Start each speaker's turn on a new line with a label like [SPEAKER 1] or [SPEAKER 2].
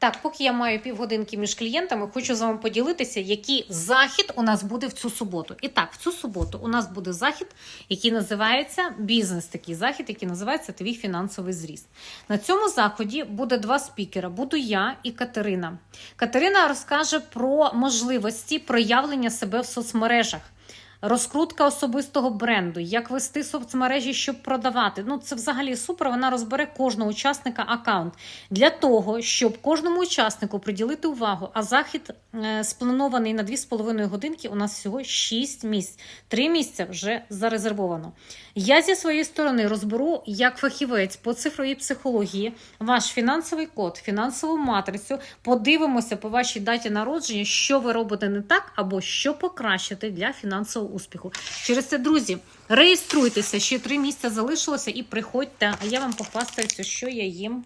[SPEAKER 1] Так, поки я маю півгодинки між клієнтами, хочу з вами поділитися, який захід у нас буде в цю суботу. І так, в цю суботу у нас буде захід, який називається бізнес. Такий захід, який називається Твій фінансовий зріст. На цьому заході буде два спікера: буду я і Катерина. Катерина розкаже про можливості проявлення себе в соцмережах. Розкрутка особистого бренду, як вести соцмережі, щоб продавати. Ну це взагалі супер. Вона розбере кожного учасника аккаунт для того, щоб кожному учаснику приділити увагу. А захід е, спланований на 2,5 годинки. У нас всього 6 місць. Три місця вже зарезервовано. Я зі своєї сторони розберу як фахівець по цифровій психології ваш фінансовий код, фінансову матрицю. Подивимося по вашій даті народження, що ви робите не так, або що покращити для фінансового успіху. Через це, друзі, реєструйтеся, ще три місця залишилося і приходьте. А я вам похвастаюся, що я їм